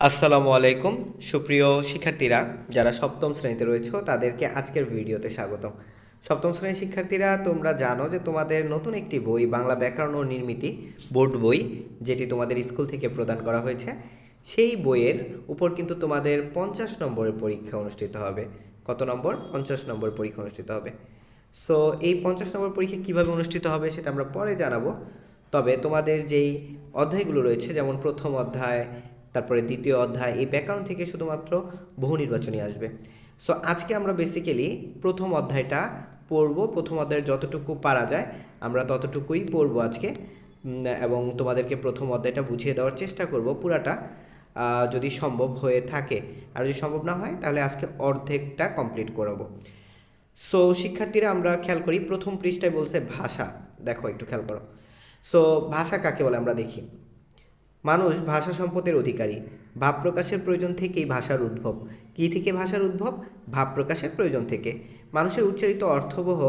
আসসালামু আলাইকুম। সুপ্রিয় শিক্ষার্থীরা, যারা সপ্তম শ্রেণীতে রয়েছে, তাদেরকে আজকের ভিডিওতে স্বাগতম। সপ্তম শ্রেণির শিক্ষার্থীরা, তোমরা জানো যে তোমাদের নতুন একটি বই, বাংলা ব্যাকরণ ও নির্মিতি বোর্ড বই, যেটি তোমাদের স্কুল থেকে প্রদান করা হয়েছে, সেই বইয়ের উপর কিন্তু তোমাদের পঞ্চাশ নম্বরের পরীক্ষা অনুষ্ঠিত হবে। কত নম্বর? পঞ্চাশ নম্বর পরীক্ষা অনুষ্ঠিত হবে। সো এই পঞ্চাশ নম্বর পরীক্ষা কীভাবে অনুষ্ঠিত হবে সেটা আমরা পরে জানাব। তবে তোমাদের যেই অধ্যায়গুলো রয়েছে, যেমন প্রথম অধ্যায় তারপরে দ্বিতীয় অধ্যায়, এই ব্যাকরণ থেকে শুধুমাত্র বহু নির্বাচনী আসবে। সো আজকে আমরা বেসিক্যালি প্রথম অধ্যায়টা পড়ব। প্রথম অধ্যায়ের যতটুকু পারা যায়, আমরা ততটুকুই পড়ব আজকে। এবং তোমাদেরকে প্রথম অধ্যায়টা বুঝিয়ে দেওয়ার চেষ্টা করব পুরাটা যদি সম্ভব হয়ে থাকে। আর যদি সম্ভব না হয়, তাহলে আজকে অর্ধেকটা কমপ্লিট করাবো। সো শিক্ষার্থীরা, আমরা খেয়াল করি, প্রথম পৃষ্ঠায় বলছে ভাষা। দেখো, একটু খেয়াল করো। সো ভাষা কাকে বলে আমরা দেখি। মানুষ ভাষা সম্পদের অধিকারী। ভাব প্রকাশের প্রয়োজন থেকেই ভাষার উদ্ভব। কী থেকে ভাষার উদ্ভব? ভাব প্রকাশের প্রয়োজন থেকে। মানুষের উচ্চারিত অর্থবহ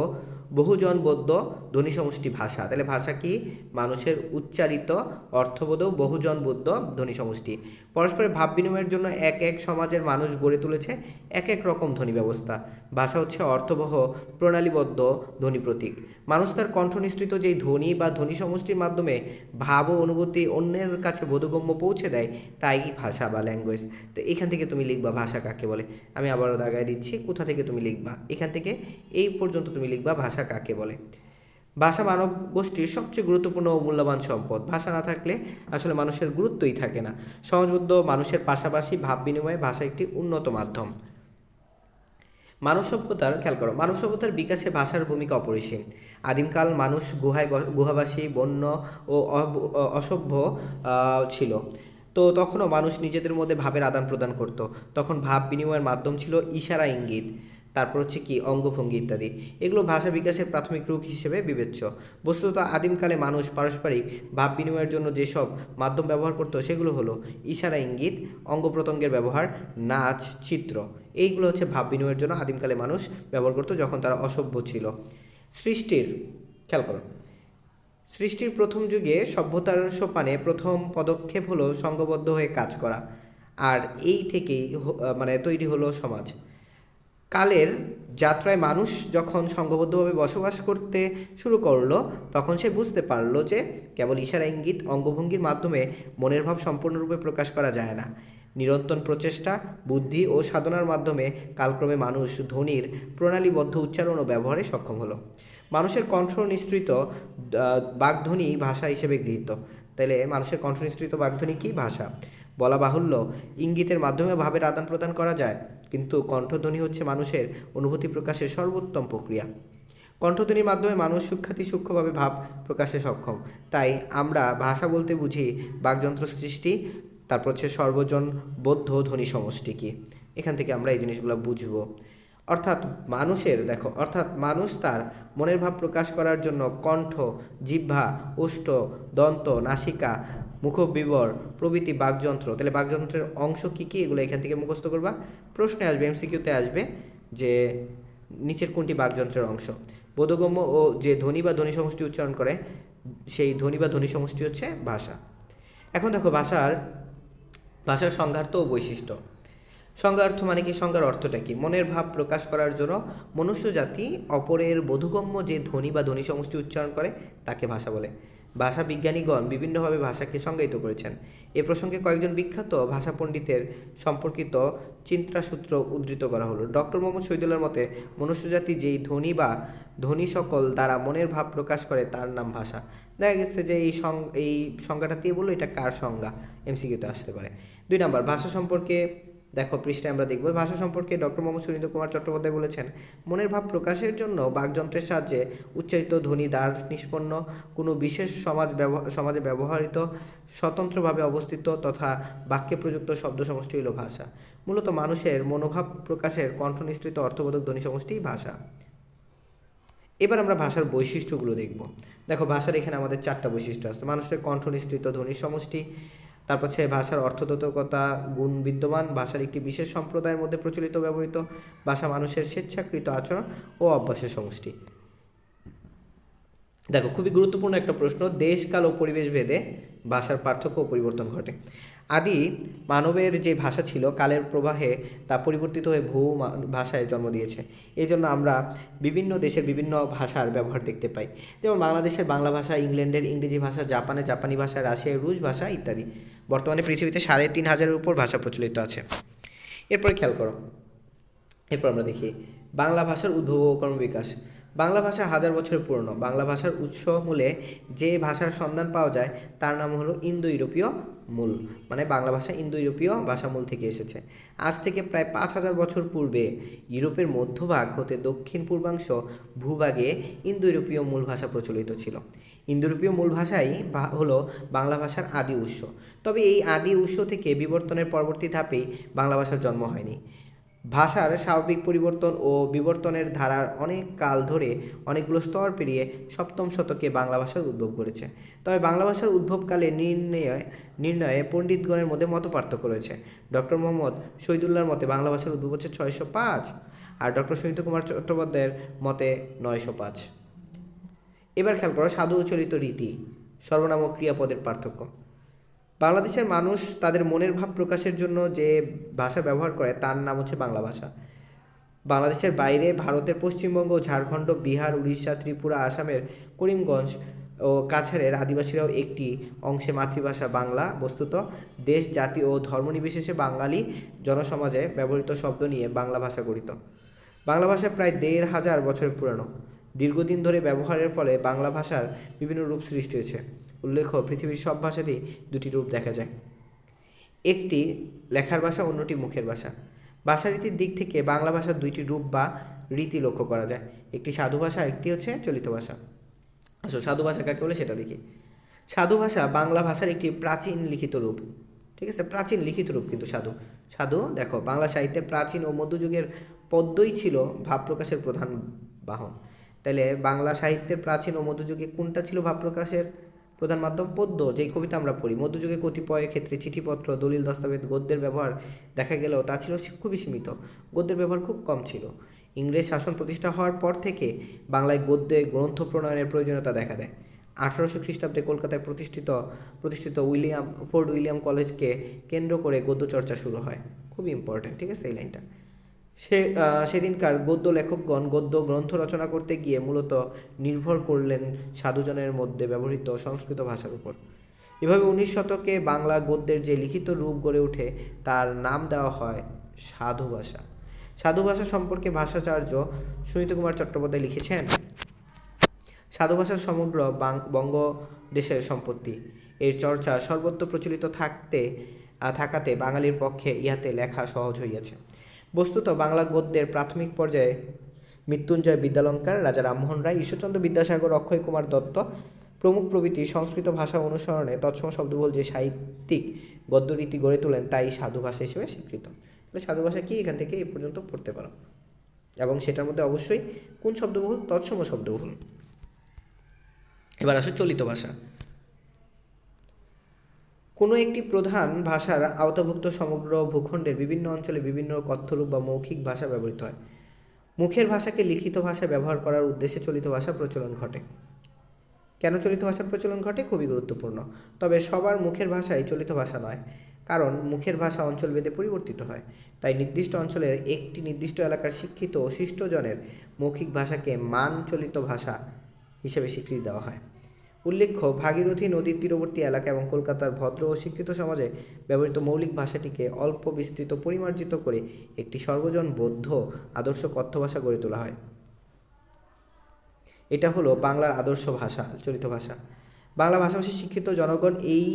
বহুজনবদ্ধ ধ্বনি সমষ্টি ভাষা। তাহলে ভাষা কি? মানুষের উচ্চারিত অর্থবোধ বহুজনবদ্ধ ধ্বনি সমষ্টি। পরস্পরের ভাব বিনিময়ের জন্য এক এক সমাজের মানুষ গড়ে তুলেছে এক এক রকম ধ্বনি ব্যবস্থা। ভাষা হচ্ছে অর্থবহ, প্রণালীবদ্ধ ধ্বনি প্রতীক। মানুষ তার কণ্ঠ নিঃসৃত যেই ধ্বনি বা ধ্বনি সমষ্টির মাধ্যমে ভাব ও অনুভূতি অন্যের কাছে বোধগম্য পৌঁছে দেয়, তাই ভাষা বা ল্যাঙ্গুয়েজ তো এখান থেকে তুমি লিখবা ভাষা কাকে বলে। আমি আবারও দাগায় দিচ্ছি, কোথা থেকে তুমি লিখবা? এখান থেকে এই পর্যন্ত তুমি লিখবা ভাষা কাকে বলে। ভাষা মানব গোষ্ঠীর সবচেয়ে গুরুত্বপূর্ণ ও মূল্যবান সম্পদ। ভাষা না থাকলে আসলে মানুষের গুরুত্বই থাকে না। সমাজবদ্ধ মানুষের পাশাপাশি ভাব বিনিময়ে ভাষা একটি উন্নত মাধ্যম। মানব সভ্যতার খেয়াল করো মানব সভ্যতার বিকাশে ভাষার ভূমিকা অপরিসীম। আদিমকাল মানুষ গুহায় গুহাবাসী, বন্য ও অসভ্য ছিল। তো তখনও মানুষ নিজেদের মধ্যে ভাবের আদান প্রদান করত। তখন ভাব বিনিময়ের মাধ্যম ছিল ইশারা ইঙ্গিত তারপর হচ্ছে কি অঙ্গভঙ্গি ইত্যাদি। এগুলো ভাষা বিকাশের প্রাথমিক রূপ হিসেবে বিবেচ্য। বস্তুত আদিমকালে মানুষ পারস্পরিক ভাব বিনিময়ের জন্য যেসব মাধ্যম ব্যবহার করত সেগুলো হলো ইশারা ইঙ্গিত, অঙ্গ প্রত্যঙ্গের ব্যবহার, নাচ, চিত্র। এইগুলো হচ্ছে ভাব বিনিময়ের জন্য আদিমকালে মানুষ ব্যবহার করতো যখন তারা অসভ্য ছিল। সৃষ্টির, খেয়াল করো। সৃষ্টির প্রথম যুগে সভ্যতার সোপানে প্রথম পদক্ষেপ হলো সংঘবদ্ধ হয়ে কাজ করা। আর এই থেকেই মানে তৈরি হলো সমাজ। কালের যাত্রায় মানুষ যখন সংঘবদ্ধভাবে বসবাস করতে শুরু করল, তখন সে বুঝতে পারল যে কেবল ইশারা, ইঙ্গিত, অঙ্গভঙ্গির মাধ্যমে মনের ভাব সম্পূর্ণরূপে প্রকাশ করা যায় না। নিরন্তর প্রচেষ্টা, বুদ্ধি ও সাধনার মাধ্যমে কালক্রমে মানুষ ধ্বনির প্রণালীবদ্ধ উচ্চারণ ও ব্যবহারে সক্ষম হলো। মানুষের কণ্ঠ নিঃসৃত বাগধ্বনি ভাষা হিসেবে গৃহীত। তাহলে মানুষের কণ্ঠ নিঃসৃত বাগধ্বনি কি ভাষা? বলা বাহুল্য, ইঙ্গিতের মাধ্যমে ভাবের আদান প্রদান করা যায়? কিন্তু কণ্ঠধ্বনি হচ্ছে মানুষের অনুভূতি প্রকাশের সর্বোত্তম প্রক্রিয়া। কণ্ঠধ্বনির মাধ্যমে মানুষ সুখ্যাতি সূক্ষ্মভাবে ভাব প্রকাশে সক্ষম। তাই আমরা ভাষা বলতে বুঝি বাকযন্ত্র সৃষ্টি, তারপর হচ্ছে সর্বজন বৌদ্ধ ধ্বনি সমষ্টি কি। এখান থেকে আমরা এই জিনিসগুলো বুঝব। অর্থাৎ মানুষের, দেখো, অর্থাৎ মানুষ তার মনের ভাব প্রকাশ করার জন্য কণ্ঠ, জিহ্বা ওষ্ঠ দন্ত, নাসিকা, মুখবিবর, প্রভৃতি বাকযন্ত্র। তাহলে বাকযন্ত্রের অংশ কী কী? এগুলো এখান থেকে মুখস্থ করবা। প্রশ্নে আসবে এমসিকিউতে আসবে যে নিচের কোনটি বাকযন্ত্রের অংশ? বোধগম্য ও যে ধ্বনি বা ধ্বনি সমষ্টি উচ্চারণ করে, সেই ধ্বনি বা ধ্বনি সমষ্টি হচ্ছে ভাষা। এখন দেখো, ভাষার ভাষার সংজ্ঞার্থ ও বৈশিষ্ট্য। সংজ্ঞার্থ মানে কি? সংজ্ঞার অর্থটা কি? মনের ভাব প্রকাশ করার জন্য মনুষ্য জাতি অপরের বোধগম্য যে ধ্বনি বা ধ্বনি সমষ্টি উচ্চারণ করে, তাকে ভাষা বলে। ভাষা বিজ্ঞানীগণ বিভিন্নভাবে ভাষাকে সংজ্ঞায়িত করেছেন। এ প্রসঙ্গে কয়েকজন বিখ্যাত ভাষা পণ্ডিতের সম্পর্কিত চিন্তাসূত্র উদ্ধৃত করা হলো। ডক্টর মোহাম্মদ শহীদুল্লাহর মতে মনুষ্যজাতি যেই ধ্বনি বা ধ্বনি সকল দ্বারা মনের ভাব প্রকাশ করে, তার নাম ভাষা। দেখা গেছে যে এই সং, এই সংজ্ঞাটা দিয়ে বলল? এটা কার সংজ্ঞা? এমসিকিউতে আসতে পারে। দুই নাম্বার, ভাষা সম্পর্কে দেখো, পৃষ্ঠায় আমরা দেখব। ভাষা সম্পর্কে ডক্টর মোহাম্মদ সুনীন্দ্র কুমার চট্টোপাধ্যায় বলেছেন, মনের ভাব প্রকাশের জন্য বাকযন্ত্রের সাহায্যে উচ্চারিত ধ্বনি, দ্বার নিষ্পন্ন, কোনো বিশেষ সমাজ সমাজে ব্যবহৃত, স্বতন্ত্রভাবে অবস্থিত তথা বাক্যে প্রযুক্ত শব্দ সমষ্টি হল ভাষা। মূলত মানুষের মনোভাব প্রকাশের কণ্ঠনিষ্ঠিত অর্থবোধক ধ্বনি সমষ্টিই ভাষা। এবার আমরা ভাষার বৈশিষ্ট্যগুলো দেখব। দেখো, ভাষার এখানে আমাদের চারটা বৈশিষ্ট্য আছে। মানুষের কণ্ঠ নিঃসৃত ধ্বনির সমষ্টি তারপর হচ্ছে ভাষার অর্থদতকতা গুণ বিদ্যমান, ভাষার একটি বিশেষ সম্প্রদায়ের মধ্যে প্রচলিত, ব্যবহৃত, ভাষা মানুষের স্বেচ্ছাকৃত আচরণ ও অভ্যাসের সমষ্টি। দেখো, খুবই গুরুত্বপূর্ণ একটা প্রশ্ন, দেশ, কাল ও পরিবেশ ভেদে ভাষার পার্থক্য পরিবর্তন ঘটে। আদি মানবের যে ভাষা ছিল, কালের প্রবাহে তা পরিবর্তিত হয়ে ভূ মা- ভাষায় জন্ম দিয়েছে। এই জন্য আমরা বিভিন্ন দেশের বিভিন্ন ভাষার ব্যবহার দেখতে পাই। যেমন বাংলাদেশের বাংলা ভাষা, ইংল্যান্ডের ইংরেজি ভাষা, জাপানে জাপানি ভাষা রাশিয়ার রুশ ভাষা ইত্যাদি। বর্তমানে পৃথিবীতে সাড়ে তিন হাজারের উপর ভাষা প্রচলিত আছে। এরপরে খেয়াল করো। এরপর আমরা দেখি, বাংলা ভাষার উদ্ভব ও কর্মবিকাশ। বাংলা ভাষা হাজার বছরের পুরনো। বাংলা ভাষার উৎস মূলে যে ভাষার সন্ধান পাওয়া যায়, তার নাম হলো ইন্দো ইউরোপীয় মূল। মানে বাংলা ভাষা ইন্দো ইউরোপীয় ভাষা মূল থেকে এসেছে। আজ থেকে প্রায় পাঁচ হাজার বছর পূর্বে ইউরোপের মধ্যভাগ হতে দক্ষিণ পূর্বাংশ ভূভাগে ইন্দো ইউরোপীয় মূল ভাষা প্রচলিত ছিল। ইন্দো ইউরোপীয় মূল ভাষাই হলো বাংলা ভাষার আদি উৎস। তবে এই আদি উৎস থেকে বিবর্তনের পরবর্তী ধাপেই বাংলা ভাষার জন্ম হয়নি। ভাষার স্বাভাবিক পরিবর্তন ও বিবর্তনের ধারার অনেক কাল ধরে অনেকগুলো স্তর পেরিয়ে সপ্তম শতকে বাংলা ভাষার উদ্ভব করেছে তবে বাংলা ভাষার উদ্ভবকালে নির্ণয়ে নির্ণয়ে পণ্ডিতগণের মধ্যে মত পার্থক্য রয়েছে। ডক্টর মোহাম্মদ শহীদুল্লাহর মতে বাংলা ভাষার উদ্ভব হচ্ছে ছয়শো পাঁচ আর ডক্টর সুনীত কুমার চট্টোপাধ্যায়ের মতে নয়শো পাঁচ। এবার খেয়াল করো সাধু চলিত রীতি সর্বনাম ক্রিয়াপদের পার্থক্য। বাংলাদেশের মানুষ তাদের মনের ভাব প্রকাশের জন্য যে ভাষা ব্যবহার করে, তার নাম হচ্ছে বাংলা ভাষা। বাংলাদেশের বাইরে ভারতের পশ্চিমবঙ্গ, ঝাড়খণ্ড, বিহার, উড়িষ্যা, ত্রিপুরা, আসামের করিমগঞ্জ ও কাছাড়ের আদিবাসীরাও একটি অংশে মাতৃভাষা বাংলা। বস্তুত দেশ, জাতি ও ধর্ম নির্বিশেষে বাঙালি জনসমাজে ব্যবহৃত শব্দ নিয়ে বাংলা ভাষা গঠিত। বাংলা ভাষা প্রায় দেড় হাজার বছর পুরানো। দীর্ঘদিন ধরে ব্যবহারের ফলে বাংলা ভাষার বিভিন্ন রূপ সৃষ্টি হয়েছে। উল্লেখ্য, পৃথিবীর সব ভাষাতেই দুটি রূপ দেখা যায়। একটি লেখার ভাষা, অন্যটি মুখের ভাষা। ভাষারীতির দিক থেকে বাংলা ভাষার দুইটি রূপ বা রীতি লক্ষ্য করা যায়। একটি সাধু ভাষা, একটি হচ্ছে চলিত ভাষা। আসলে সাধু ভাষা কাকে বলে সেটা দেখি। সাধু ভাষা বাংলা ভাষার একটি প্রাচীন লিখিত রূপ। ঠিক আছে? প্রাচীন লিখিত রূপ কিন্তু সাধু। সাধু, দেখো, বাংলা সাহিত্যের প্রাচীন ও মধ্যযুগের পদ্যই ছিল ভাব প্রকাশের প্রধান বাহন। তাহলে বাংলা সাহিত্যের প্রাচীন ও মধ্যযুগে কোনটা ছিল ভাব প্রকাশের প্রধান মাধ্যম পদ্য, যেই কবিতা আমরা পড়ি। মধ্যযুগে কতিপয় ক্ষেত্রে চিঠিপত্র, দলিল, দস্তাবেজ, গদ্যের ব্যবহার দেখা গেলেও তা ছিল খুবই সীমিত। গদ্যের ব্যবহার খুব কম ছিল। ইংরেজ শাসন প্রতিষ্ঠা হওয়ার পর থেকে বাংলায় গদ্যে গ্রন্থ প্রণয়নের প্রয়োজনীয়তা দেখা দেয়। আঠারোশো খ্রিস্টাব্দে কলকাতায় প্রতিষ্ঠিত প্রতিষ্ঠিত উইলিয়াম, ফোর্ড উইলিয়াম কলেজকে কেন্দ্র করে গদ্য চর্চা শুরু হয়। খুবই ইম্পর্ট্যান্ট ঠিক আছে এই লাইনটা। সে সেদিনকার গদ্য লেখকগণ গদ্য গ্রন্থ রচনা করতে গিয়ে মূলত নির্ভর করলেন সাধুজনের মধ্যে ব্যবহৃত সংস্কৃত ভাষার উপর। এভাবে উনিশ শতকে বাংলা গদ্যের যে লিখিত রূপ গড়ে ওঠে, তার নাম দেওয়া হয় সাধু ভাষা। সাধু ভাষা সম্পর্কে ভাষাচার্য সুনীত কুমার চট্টোপাধ্যায় লিখেছেন, সাধু ভাষা সমগ্র বাং- বঙ্গ দেশের সম্পত্তি। এর চর্চা সর্বত্র প্রচলিত থাকতে থাকাতে বাঙালির পক্ষে ইহাতে লেখা সহজ হইয়াছে। বস্তুত বাংলা গদ্যের প্রাথমিক পর্যায়ে মৃত্যুঞ্জয় বিদ্যালঙ্কার, রাজা রামমোহন রায়, ঈশ্বরচন্দ্র বিদ্যাসাগর, অক্ষয় কুমার দত্ত প্রমুখ প্রভৃতি সংস্কৃত ভাষা অনুসরণে তৎসম শব্দবল যে সাহিত্যিক গদ্যরীতি গড়ে তোলেন তাই সাধু ভাষা হিসেবে স্বীকৃত। তাহলে সাধু ভাষা কি এখান থেকে এই পর্যন্ত পড়তে পারো? এবং সেটার মধ্যে অবশ্যই কোন শব্দবহুল? তৎসম শব্দবহুল। এবার আসো চলিত ভাষা। কোনো একটি প্রধান ভাষার আওতাভুক্ত সমগ্র ভূখণ্ডের বিভিন্ন অঞ্চলে বিভিন্ন কথ্যরূপ বা মৌখিক ভাষা ব্যবহৃত হয়। মুখের ভাষাকে লিখিত ভাষায় ব্যবহার করার উদ্দেশ্যে চলিত ভাষার প্রচলন ঘটে। কেন চলিত ভাষার প্রচলন ঘটে? খুবই গুরুত্বপূর্ণ। তবে সবার মুখের ভাষাই চলিত ভাষা নয়, কারণ মুখের ভাষা অঞ্চলভেদে পরিবর্তিত হয়। তাই নির্দিষ্ট অঞ্চলের একটি নির্দিষ্ট এলাকার শিক্ষিত ও শিষ্টজনের মৌখিক ভাষাকে মান চলিত ভাষা হিসেবে স্বীকৃতি দেওয়া হয়। উল্লেখ্য, ভাগীরথী নদীর তীরবর্তী এলাকা এবং কলকাতার ভদ্র ও শিক্ষিত সমাজে ব্যবহৃত মৌলিক ভাষাটিকে অল্প বিস্তৃত পরিমার্জিত করে একটি সর্বজন বৌদ্ধ আদর্শ কথ্য ভাষা গড়ে তোলা হয়। এটা হলো বাংলার আদর্শ ভাষা চলিত ভাষা। বাংলা ভাষাভাষী শিক্ষিত জনগণ এই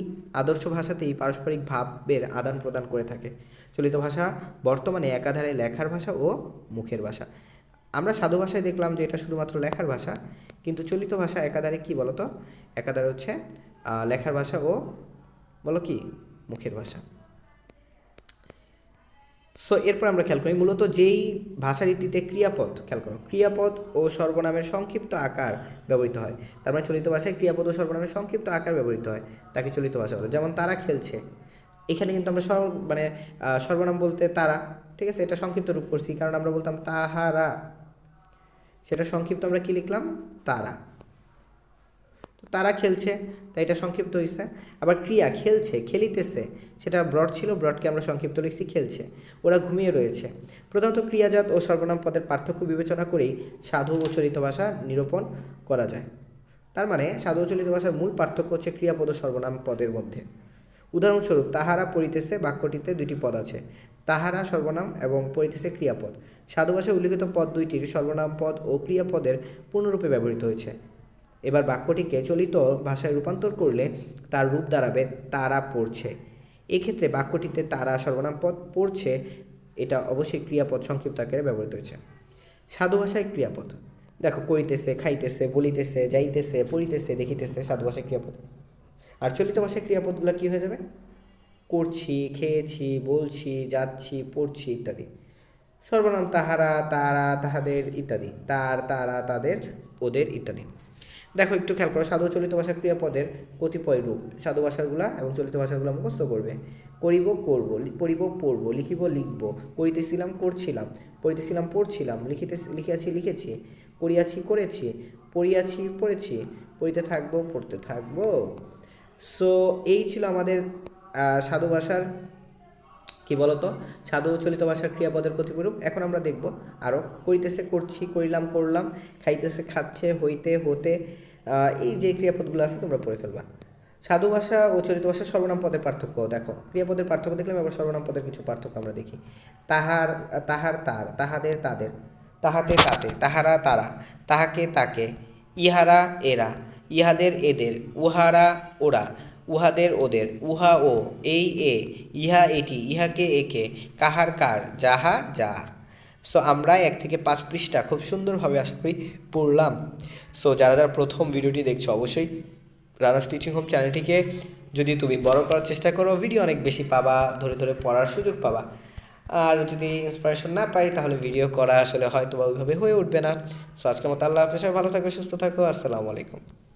আদর্শ ভাষাতেই পারস্পরিক ভাবের আদান প্রদান করে থাকে। চলিত ভাষা বর্তমানে একাধারে লেখার ভাষা ও মুখের ভাষা। আমরা সাধু ভাষায় দেখলাম যে এটা শুধুমাত্র লেখার ভাষা, কিন্তু চলিত ভাষা একাধারে কি বলতো? একাধারে হচ্ছে লেখার ভাষা ও বলো কি? মুখের ভাষা। সো এরপর আমরা খেয়াল করি, মূলত যেই ভাষারীতিতে ক্রিয়াপদ, খেয়াল করো, ক্রিয়াপদ ও সর্বনামের সংক্ষিপ্ত আকার ব্যবহৃত হয়। তার মানে চলিত ভাষায় ক্রিয়াপদ ও সর্বনামের সংক্ষিপ্ত আকার ব্যবহৃত হয়, তাকে চলিত ভাষা বলে। যেমন তারা খেলছে। এখানে কিন্তু আমরা সর মানে সর্বনাম বলতে তারা, ঠিক আছে? এটা সংক্ষিপ্ত রূপ করছি, কারণ আমরা বলতাম তাহারা। সেটা সংক্ষিপ্ত আমরা কি লিখলাম? তারা। তারা খেলছে, তাই এটা সংক্ষিপ্ত হয়েছে আবার ক্রিয়া খেলছে, খেলিতেছে, সেটা ব্রড ছিল, ব্রডকে আমরা সংক্ষিপ্ত লিখছি খেলছে। ওরা ঘুমিয়ে রয়েছে। প্রধানত ক্রিয়াজাত ও সর্বনাম পদের পার্থক্য বিবেচনা করেই সাধু ও চলিত ভাষা নিরূপণ করা যায়। তার মানে সাধু ও চলিত ভাষার মূল পার্থক্য হচ্ছে ক্রিয়াপদ ও সর্বনাম পদের মধ্যে। উদাহরণস্বরূপ, তাহারা পড়িতেছে, বাক্যটিতে দুটি পদ আছে। তাহারা সর্বনাম এবং পড়িতেছে ক্রিয়াপদ। সাধু ভাষায় উল্লিখিত পদ দুইটির সর্বনাম পদ ও ক্রিয়াপদের পূর্ণরূপে ব্যবহৃত হয়েছে। এবার বাক্যটিকে চলিত ভাষায় রূপান্তর করলে তার রূপ দাঁড়াবে তারা পড়ছে। এক্ষেত্রে বাক্যটিতে তারা সর্বনাম পদ পড়ছে, এটা অবশ্যই ক্রিয়াপদ সংক্ষিপ্ত আকারে ব্যবহৃত হয়েছে। সাধু ভাষায় ক্রিয়াপদ। দেখো, করিতেছে, খাইতেছে, বলিতেছে, যাইতেছে, পড়িতেছে, দেখিতেছে সাধু ভাষায় ক্রিয়াপদ। আর চলিত ভাষায় ক্রিয়াপদগুলো কী হয়ে যাবে? করছি, খেয়েছি, বলছি, যাচ্ছি, পড়ছি ইত্যাদি। সর্বনাম তাহারা, তারা, তাহাদের ইত্যাদি, তার, তারা, তাদের, ওদের ইত্যাদি। দেখো, একটু খেয়াল করো, সাধু চলিত ভাষা ক্রিয়াপদের কতিপয় রূপ। সাধু ভাষাগুলা এবং চলিত ভাষাগুলো মুখস্থ করবে। করিব, করব পড়িব, পড়ব, লিখিব, লিখব। করিতেছিলাম, করছিলাম। পড়িতেছিলাম, পড়ছিলাম। লিখিতে, লিখিয়াছি, লিখেছি। করিয়াছি, করেছি। পড়িয়াছি, পড়েছি। পড়িতে থাকব, পড়তে থাকব। সো এই ছিল আমাদের সাধু ভাষার, কি বলতো? সাধু চলিত ভাষার ক্রিয়াপদের প্রতিরূপ। এখন আমরা দেখব আরও করিতেছে, করছি, করিলাম, করলাম, খাইতেছে, খাচ্ছে, হইতে, হতে এই যে ক্রিয়াপদগুলো আছে, তোমরা পড়ে ফেলবা। সাধু ভাষা ও চলিত ভাষা সর্বনাম পদের পার্থক্য, দেখো। ক্রিয়াপদের পার্থক্য দেখলাম এবার সর্বনাম পদের কিছু পার্থক্য আমরা দেখি। তাহার তাহার তার, তাহাদের তাদের, তাহাতে তাতে, তাহারা তারা, তাহাকে তাকে, ইহারা এরা, ইহাদের এদের, উহারা ওরা উহাদের ওদের, উহা ও, এই এ, ইহা এটি, ইহাকে একে, কাহার কার, যাহা, যা। সো আমরা এক থেকে পাঁচ পৃষ্ঠা খুব সুন্দরভাবে আশা করি পড়লাম। সো যারা যারা প্রথম ভিডিওটি দেখছ, অবশ্যই রানাস স্টিচিং হোম চ্যানেলটিকে যদি তুমি বড় করার চেষ্টা করো ভিডিও অনেক বেশি পাবা, ধরে ধরে পড়ার সুযোগ পাবা। আর যদি ইন্সপিরেশন না পাই, তাহলে ভিডিও করা আসলে হয়তো বা ওইভাবে হয়ে উঠবে না। সো আজকের মতো আল্লাহ হাফেজ ভালো থাকো, সুস্থ থাকো, আসসালামু আলাইকুম।